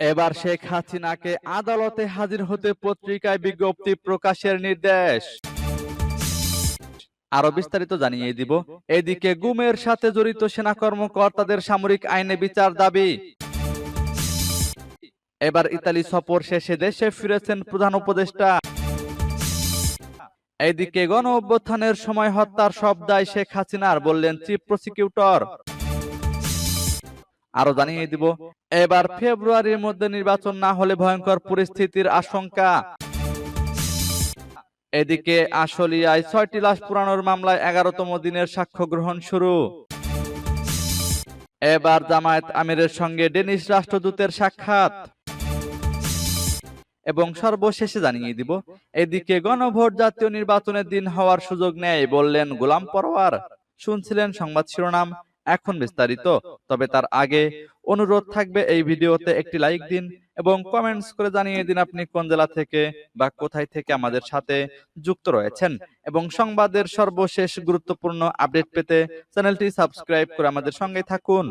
এবার শেখ হাসিনাকে আদালতে হাজির হতে পত্রিকায় বিজ্ঞপ্তি প্রকাশের নির্দেশ। আরও বিস্তারিত জানিয়ে দিব। এদিকে গুমের সাথে জড়িত সেনা কর্মকর্তাদের সামরিক আইনে বিচার দাবি। এবার ইতালি সফর শেষে দেশে ফিরেছেন প্রধান উপদেষ্টা। এদিকে গণ অভ্যুত্থানের সময় হত্যার সব দায় শেখ হাসিনার বললেন চিফ প্রসিকিউটর। আরও জানিয়ে দিব, এবার ফেব্রুয়ারির মধ্যে নির্বাচন না হলে ভয়ঙ্কর পরিস্থিতির আশঙ্কা। এদিকে আশুলিয়ায় ছয়টি লাশ পুরানোর মামলায় এগারোতম দিনের সাক্ষ্য গ্রহণ শুরু। এবার জামায়াত আমিরের সঙ্গে ডেনিশ রাষ্ট্রদূতের সাক্ষাৎ। এবং সর্বশেষে জানিয়ে দিব, এদিকে গণভোট জাতীয় নির্বাচনের দিন হওয়ার সুযোগ নেই বললেন গোলাম পরোয়ার। শুনছিলেন সংবাদ শিরোনাম এখন বিস্তারিত, তবে তার আগে অনুরোধ থাকবে এই ভিডিওতে একটি লাইক দিন এবং কমেন্টস করে জানিয়ে দিন আপনি কোন জেলা থেকে বা কোথায় থেকে আমাদের সাথে যুক্ত রয়েছেন। এবং সংবাদের সর্বশেষ গুরুত্বপূর্ণ আপডেট পেতে চ্যানেলটি সাবস্ক্রাইব করে আমাদের সঙ্গে থাকুন।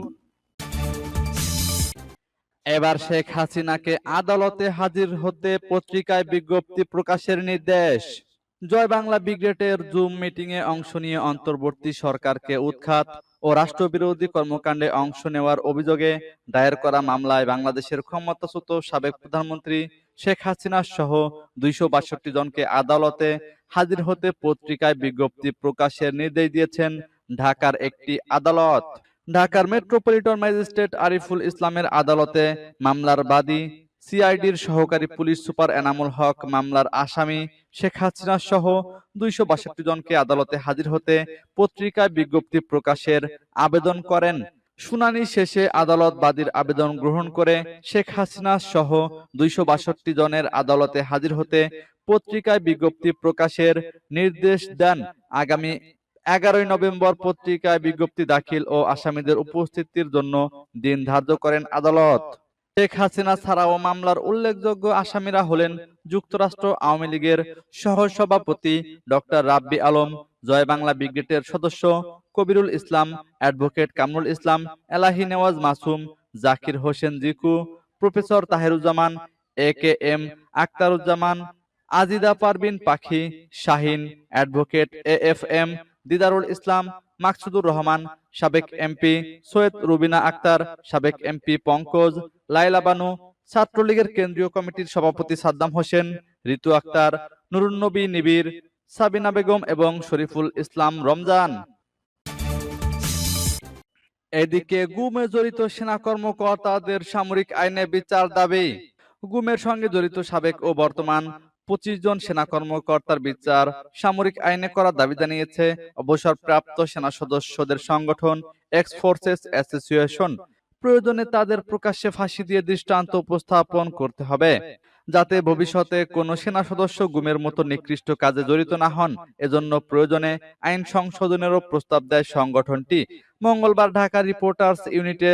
এবার শেখ হাসিনাকে আদালতে হাজির হতে পত্রিকায় বিজ্ঞপ্তি প্রকাশের নির্দেশ। জয় বাংলা ব্রিগেডের জুম মিটিং এ অংশ নিয়ে অন্তর্বর্তী সরকারকে উৎখাত। ও রাষ্ট্রবিরোধী কর্মকাণ্ডে অংশ নেওয়ার অভিযোগে দায়ের করা মামলায় বাংলাদেশের ক্ষমতাচ্যুত সাবেক প্রধানমন্ত্রী শেখ হাসিনা সহ দুইশো বাষট্টি জনকে আদালতে হাজির হতে পত্রিকায় বিজ্ঞপ্তি প্রকাশের নির্দেশ দিয়েছেন ঢাকার একটি আদালত। ঢাকার মেট্রোপলিটন ম্যাজিস্ট্রেট আরিফুল ইসলামের আদালতে মামলার বাদী সিআইডির সহকারী পুলিশ সুপার এনামুল হক মামলার আসামি শেখ হাসিনা সহ দুইশো বাষট্টি জনকে আদালতে হাজির হতে পত্রিকায় বিজ্ঞপ্তি প্রকাশের আবেদন করেন। শুনানি শেষে আদালত বাদীর আবেদন গ্রহণ করে শেখ হাসিনা সহ দুইশো বাষট্টি জনের আদালতে হাজির হতে পত্রিকায় বিজ্ঞপ্তি প্রকাশের নির্দেশ দেন। আগামী এগারোই নভেম্বর পত্রিকায় বিজ্ঞপ্তি দাখিল ও আসামিদের উপস্থিতির জন্য দিন ধার্য করেন আদালত। শেখ হাসিনা ছাড়াও মামলার উল্লেখযোগ্য আসামিরা হলেন যুক্তরাষ্ট্র আওয়ামী লীগের সহসভাপতি ডক্টর রাব্বি আলম, জয় বাংলা ব্রিগেডের সদস্য Kabirul Islam, advocate Kamrul Islam, Elahi Newaz Masum, Zakir Hossain Jiku, professor Taheruzzaman, A K M Aktaruzzaman Azida Parvin Pakhi, Shahin, advocate A F M Didarul Islam, Maksudur Rahman, সাবেক এমপি সৈয়দ রুবিনা আক্তার সাবেক MP Pankaj লাইলা বানু, ছাত্রলীগের কেন্দ্রীয় কমিটির সভাপতি সাদ্দাম হোসেন রিতু আক্তার নুরুন্নবী নিবির সাবিনা বেগম এবং শরীফুল ইসলাম রমজান। এদিকে গুমে জড়িত সেনা কর্মকর্তাদের সামরিক আইনে বিচার দাবি। গুমের সঙ্গে জড়িত সাবেক ও বর্তমান পঁচিশ জন সেনা কর্মকর্তার বিচার সামরিক আইনে করার দাবি জানিয়েছে অবসরপ্রাপ্ত সেনা সদস্যদের সংগঠন এক্স ফোর্সেস অ্যাসোসিয়েশন। প্রয়োজনে তাদের প্রকাশ্যে ফাঁসি দিয়ে দৃষ্টান্ত উপস্থাপন করতে হবে, যাতে ভবিষ্যতে কোনো সেনা সদস্য গুমের মতো নিকৃষ্ট কাজে জড়িত না হন। এজন্য প্রয়োজনে আইন সংশোধনেরও প্রস্তাব দেয় সংগঠনটি। মঙ্গলবার ঢাকা রিপোর্টার্স ইউনিটে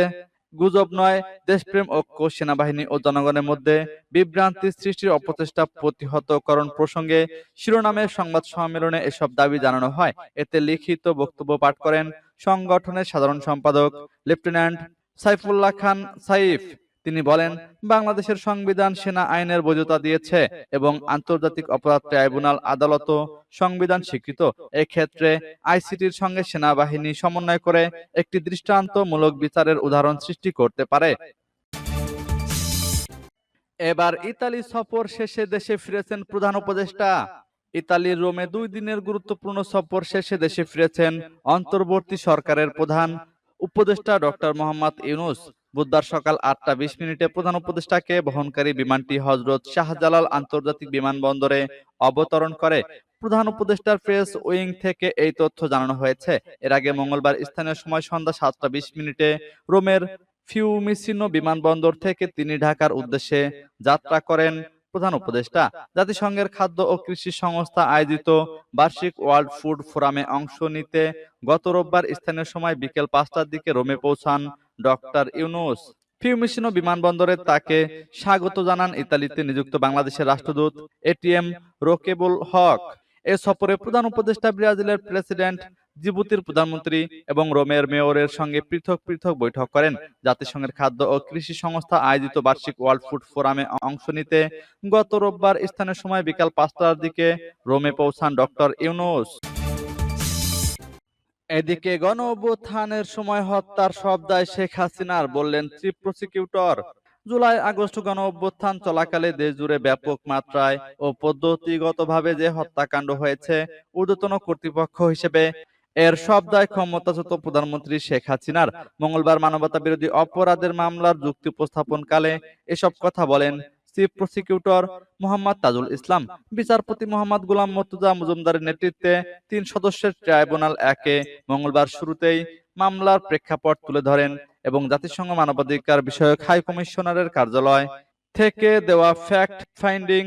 গুজব নয়, দেশপ্রেম ঐক্য সেনাবাহিনী ও জনগণের মধ্যে বিভ্রান্তি সৃষ্টির অপচেষ্টা প্রতিহতকরণ প্রসঙ্গে শিরোনামের সংবাদ সম্মেলনে এসব দাবি জানানো হয়। এতে লিখিত বক্তব্য পাঠ করেন সংগঠনের সাধারণ সম্পাদক, লেফটেন্যান্ট সাইফুল্লাহ খান সাইফ। তিনি বলেন, বাংলাদেশের সংবিধান সেনা আইনের বৈধতা দিয়েছে এবং আন্তর্জাতিক অপরাধ ট্রাইব্যুনাল আদালতও সংবিধান স্বীকৃত। এক্ষেত্রে আইসিটির সঙ্গে সেনাবাহিনী সমন্বয় করে একটি দৃষ্টান্তমূলক বিচারের উদাহরণ সৃষ্টি করতে পারে। এবার ইতালি সফর শেষে দেশে ফিরেছেন প্রধান উপদেষ্টা। ইতালির রোমে দুই দিনের গুরুত্বপূর্ণ সফর শেষে দেশে ফিরেছেন অন্তর্বর্তী সরকারের প্রধান উপদেষ্টা ডক্টর মোহাম্মদ ইউনুস বুধবার সকাল আটটা বিশ মিনিটে প্রধান উপদেষ্টাকে বহনকারী বিমানটি হজরত শাহজালাল আন্তর্জাতিক বিমানবন্দরে অবতরণ করে। প্রধান উপদেষ্টার প্রেস উইং থেকে এই তথ্য জানানো হয়েছে। এর আগে মঙ্গলবার স্থানীয় সময় সন্ধ্যা সাতটা বিশ মিনিটে রোমের ফিউমিসিনো বিমানবন্দর থেকে তিনি ঢাকার উদ্দেশ্যে যাত্রা করেন। প্রধান উপদেষ্টা জাতিসংঘের খাদ্য ও কৃষি সংস্থা আয়োজিত বার্ষিক ওয়ার্ল্ড ফুড ফোরামে অংশ নিতে গত রোববার স্থানীয় সময় বিকেল পাঁচটার দিকে রোমে পৌঁছান ডক্টর ইউনুস। ফিউমিসিনো বিমানবন্দরে তাকে স্বাগত জানান ইতালিতে নিযুক্ত বাংলাদেশের রাষ্ট্রদূত এটিএম রোকেবুল হক। এ সফরে প্রধান উপদেষ্টা ব্রাজিলের প্রেসিডেন্ট জিবুতির প্রধানমন্ত্রী এবং রোমের মেয়রের সঙ্গে পৃথক পৃথক বৈঠক করেন। জাতিসংঘের খাদ্য ও কৃষি সংস্থা আয়োজিত বার্ষিক ওয়ার্ল্ড ফুড ফোরামে অংশ নিতে গত রোববার স্থানীয় সময় বিকাল পাঁচটার দিকে রোমে পৌঁছান ডক্টর ইউনুস। এদিকে গণ অভ্যুত্থানের সময় হত্যার সব দায় শেখ হাসিনার বললেন, চিফ প্রসিকিউটর, জুলাই আগস্ট গণ অভ্যুত্থান চলাকালে দেশ জুড়ে ব্যাপক মাত্রায় ও পদ্ধতিগতভাবে যে হত্যাকাণ্ড হয়েছে, ঊর্ধ্বতন কর্তৃপক্ষ হিসেবে এর সব দায় ক্ষমতাচ্যুত প্রধানমন্ত্রী শেখ হাসিনার মঙ্গলবার মানবতা বিরোধী অপরাধের মামলার যুক্তি উপস্থাপনকালে এসব কথা বলেন চিফ প্রসিকিউটর মোহাম্মদ তাজুল ইসলাম। বিচারপতি মোহাম্মদ গোলাম মর্তুজা মজুমদারের নেতৃত্বে তিন সদস্যের ট্রাইব্যুনাল একে মঙ্গলবার শুরুতেই মামলার প্রেক্ষাপট তুলে ধরেন এবং জাতিসংঘ মানবাধিকার বিষয়ক হাই কমিশনারের কার্যালয় থেকে দেওয়া ফ্যাক্ট ফাইন্ডিং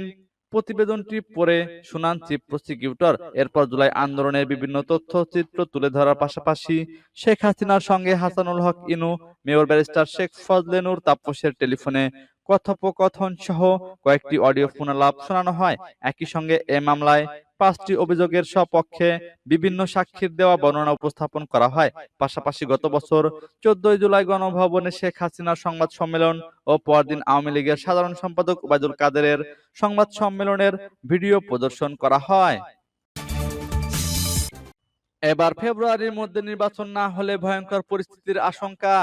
প্রতিবেদনটি পরে শুনান চিফ প্রসিকিউটর। এরপর জুলাই আন্দোলনের বিভিন্ন তথ্যচিত্র তুলে ধরার পাশাপাশি শেখ হাসিনার সঙ্গে হাসানুল হক ইনু, মেয়র ব্যারিস্টার শেখ ফজলেনুর তাপসের টেলিফোনে কথোপকথন সহ কয়েকটি অডিও ফোনালাপ শোনানো হয়। একই সঙ্গে এ মামলায় পাঁচটি অভিযোগের সপক্ষে বিভিন্ন সাক্ষীর দেওয়া বর্ণনা উপস্থাপন করা হয়। পাশাপাশি গত বছর চোদ্দই জুলাই গণভবনে শেখ হাসিনার সংবাদ সম্মেলন ও পরদিন আওয়ামী লীগের সাধারণ সম্পাদক ওবায়দুল কাদেরের সংবাদ সম্মেলনের ভিডিও প্রদর্শন করা হয়। এবার ফেব্রুয়ারির মধ্যে নির্বাচন না হলে ভয়ঙ্কর পরিস্থিতির আশঙ্কা।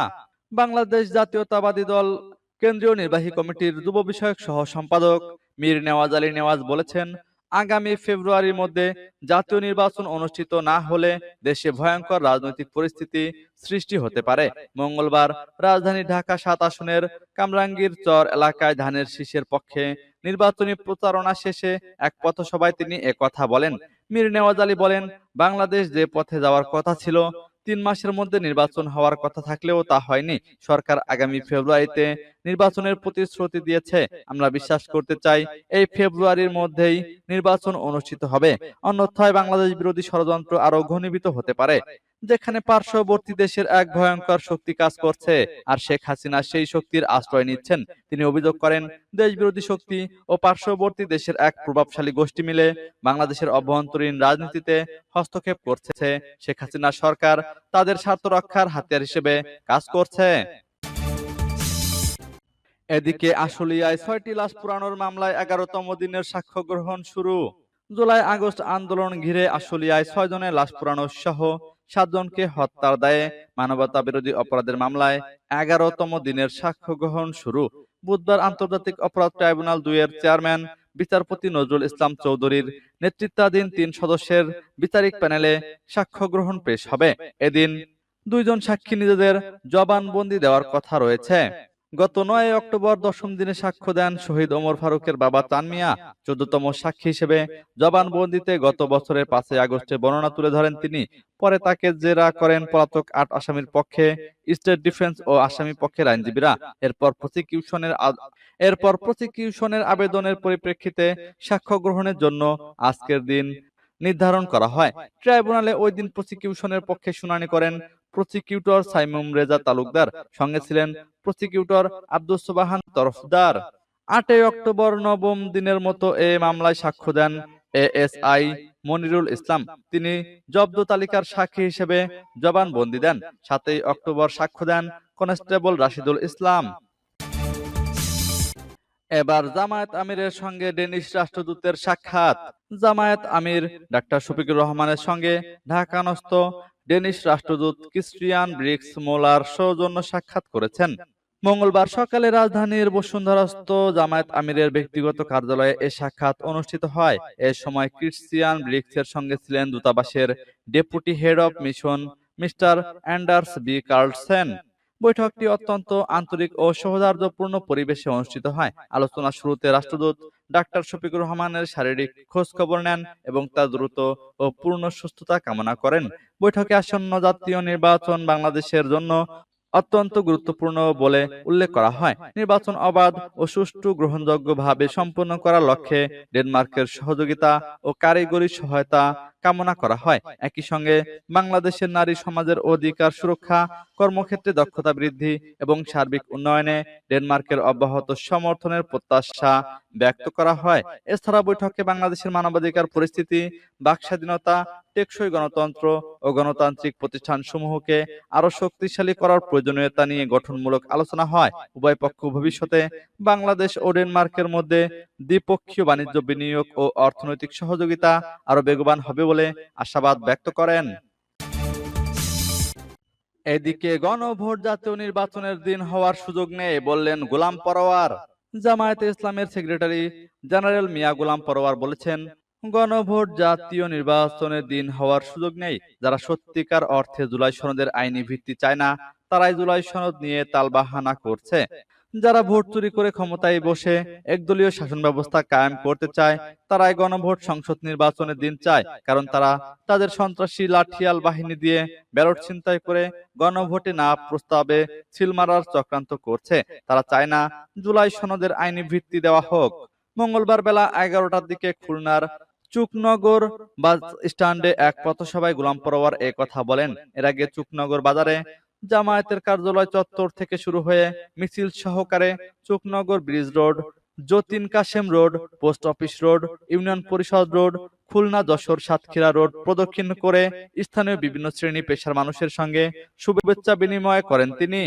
বাংলাদেশ জাতীয়তাবাদী দল, কেন্দ্রীয় নির্বাহী কমিটির যুব বিষয়ক সহ সম্পাদক মীর নেওয়াজ আলী নেওয়াজ বলেছেন আগামী ফেব্রুয়ারির মধ্যে জাতীয় নির্বাচন অনুষ্ঠিত না হলে দেশে ভয়ঙ্কর রাজনৈতিক পরিস্থিতি সৃষ্টি হতে পারে। মঙ্গলবার রাজধানী ঢাকা সাত আসনের কামরাঙ্গীর চর এলাকায় ধানের শীষের পক্ষে নির্বাচনী প্রচারণা শেষে এক পথসভায় তিনি একথা বলেন। মীর নেওয়াজ আলী বলেন, বাংলাদেশ যে পথে যাওয়ার কথা ছিল তিন মাসের মধ্যে নির্বাচন হওয়ার কথা থাকলেও তা হয়নি। সরকার আগামী ফেব্রুয়ারিতে নির্বাচনের প্রতিশ্রুতি দিয়েছে। আমরা বিশ্বাস করতে চাই এই ফেব্রুয়ারির মধ্যেই নির্বাচন অনুষ্ঠিত হবে। অন্যথায় বাংলাদেশ বিরোধী ষড়যন্ত্র আরও ঘনীভূত হতে পারে। যেখানে পার্শ্ববর্তী দেশের এক ভয়ঙ্কর শক্তি কাজ করছে, আর শেখ হাসিনা সেই শক্তির আশ্রয় নিচ্ছেন। তিনি অভিযোগ করেন দেশ বিরোধী শক্তি ও পার্শ্ববর্তী দেশের এক প্রভাবশালী গোষ্ঠী মিলে বাংলাদেশের অভ্যন্তরীণ রাজনীতিতে হস্তক্ষেপ করছে। শেখ হাসিনা সরকার তাদের স্বার্থ রক্ষার হাতিয়ার হিসেবে কাজ করছে। এদিকে আশুলিয়ায় ছয়টি লাশ পুরানোর মামলায় এগারোতম দিনের সাক্ষ্য গ্রহণ শুরু। জুলাই আগস্ট আন্দোলন ঘিরে আশুলিয়ায় ছয় জনের লাশ পুরানো সহ সাতজনকে হত্যার দায়ে মানবতা বিরোধী অপরাধের মামলায় এগারোতম দিনের সাক্ষ্য গ্রহণ শুরু। বুধবার আন্তর্জাতিক অপরাধ ট্রাইব্যুনাল দুইয়ের চেয়ারম্যান বিচারপতি নজরুল ইসলাম চৌধুরীর নেতৃত্বাধীন তিন সদস্যের বিচারিক প্যানেলে সাক্ষ্য গ্রহণ পেশ হবে। এদিন দুইজন সাক্ষী নিজেদের জবানবন্দি দেওয়ার কথা রয়েছে। গত নয় অক্টোবর দশম দিনে সাক্ষ্য দেন শহীদ ওমর ফারুকের বাবা চান মিয়া চোদ্দতম সাক্ষী হিসেবে জবানবন্দিতে গত বছরের পাঁচই আগস্টে বর্ণনা তুলে ধরেন তিনি। পরে তাকে জেরা করেন পলাতক আট আসামির পক্ষে, স্টেট ডিফেন্স ও আসামি পক্ষের আইনজীবীরা। এরপর প্রসিকিউশনের এরপর প্রসিকিউশনের আবেদনের পরিপ্রেক্ষিতে সাক্ষ্য গ্রহণের জন্য আজকের দিন নির্ধারণ করা হয়। ট্রাইব্যুনালে ওই দিন প্রসিকিউশনের পক্ষে শুনানি করেন প্রসিকিউটর সাইমুম রেজা তালুকদার সঙ্গে ছিলেন প্রসিকিউটর আব্দুস সোবাহান তরফদার। আটই অক্টোবর নবম দিনের মতো এ মামলায় সাক্ষ্য দেন এএসআই মনিরুল ইসলাম। তিনি জব্দ তালিকার সাক্ষী হিসেবে জবানবন্দি দেন। সাতই অক্টোবর সাক্ষ্য দেন কনস্টেবল রাশিদুল ইসলাম। এবার জামায়াত আমিরের সঙ্গে ডেনিশ রাষ্ট্রদূতের সাক্ষাৎ। জামায়াত আমির ডাক্তার শফিকুর রহমানের সঙ্গে ঢাকানস্থ ডেনিশ রাষ্ট্রদূত ক্রিস্টিয়ান ব্রিক্স মোলার সৌজন্য সাক্ষাৎ করেছেন। মঙ্গলবার সকালে রাজধানীর বসুন্ধরাস্থ জামায়াত আমিরের ব্যক্তিগত কার্যালয়ে এ সাক্ষাৎ অনুষ্ঠিত হয়। এ সময় ক্রিস্টিয়ান ব্রিক্সের সঙ্গে ছিলেন দূতাবাসের deputy head of mission mister Anders B Carlsen. বৈঠকটি অত্যন্ত আন্তরিক ও সৌহার্দ্যপূর্ণ পরিবেশে অনুষ্ঠিত হয়। আলোচনা শুরুতে রাষ্ট্রদূত ডাক্তার শফিকুর রহমানের শারীরিক খোঁজ খবর নেন এবং তার দ্রুত ও পূর্ণ সুস্থতা কামনা করেন। বৈঠকে আসন্ন জাতীয় নির্বাচন বাংলাদেশের জন্য অত্যন্ত গুরুত্বপূর্ণ বলে উল্লেখ করা হয়। নির্বাচন অবাধ ও সুষ্ঠু গ্রহণযোগ্যভাবে সম্পন্ন করার লক্ষ্যে ডেনমার্কের সহযোগিতা ও কারিগরি সহায়তা কামনা করা হয়। একই সঙ্গে বাংলাদেশের নারী সমাজের অধিকার সুরক্ষা, কর্মক্ষেত্রে দক্ষতা বৃদ্ধি এবং সার্বিক উন্নয়নে ডেনমার্কের অব্যাহত সমর্থনের প্রত্যাশা ব্যক্ত করা হয়। এছাড়া বৈঠকে বাংলাদেশের মানবাধিকার পরিস্থিতি বাক স্বাধীনতা টেকসই গণতন্ত্র ও গণতান্ত্রিক প্রতিষ্ঠানসমূহকে আরও শক্তিশালী করার প্রয়োজনীয়তা নিয়ে গঠনমূলক আলোচনা হয়। উভয় পক্ষ ভবিষ্যতে বাংলাদেশ ও ডেনমার্কের মধ্যে দ্বিপক্ষীয় বাণিজ্য বিনিয়োগ ও অর্থনৈতিক সহযোগিতা আরও বেগবান হবে বলে আশাবাদ ব্যক্ত করেন। এদিকে গণভোট জাতীয় নির্বাচনের দিন হওয়ার সুযোগ নেই বললেন গোলাম পরোয়ার। জামায়াতে ইসলামের সেক্রেটারি জেনারেল মিয়া গোলাম পরোয়ার বলেছেন, গণভোট জাতীয় নির্বাচনের দিন হওয়ার সুযোগ নেই। যারা সত্যিকার অর্থে জুলাই সনদের আইনি ভিত্তি চায় না তারাই জুলাই সনদ নিয়ে তালবাহানা করছে। যারা ভোট চুরি করে ক্ষমতায় বসে একদলীয় শাসন ব্যবস্থা কায়েম করতে চায়, তারাই গণভোট সংসদ নির্বাচনের দিন চায়, কারণ তারা তাদের সন্ত্রাসী লাঠিয়াল বাহিনী দিয়ে ব্যালট ছিনতাই করে গণভোটে না প্রস্তাবে ছিল মারার চক্রান্ত করছে। তারা চায় না জুলাই সনদের আইনি ভিত্তি দেওয়া হোক। মঙ্গলবার বেলা এগারোটার দিকে খুলনার চুকনগর বাস স্ট্যান্ডে এক পথসভায় গোলাম পরোয়ার এ কথা বলেন। এর আগে চুকনগর বাজারে জামায়াতের কার্যালয় চত্বর থেকে শুরু হয়ে মিছিল সহকারে Chuknagar bridge road, Jatin Kashem road, post office road, union parishad road, Khulna Jessore Satkhira road প্রদক্ষিণ করে স্থানীয় বিভিন্ন শ্রেণি পেশার মানুষের সঙ্গে শুভেচ্ছা বিনিময় করেন তিনি।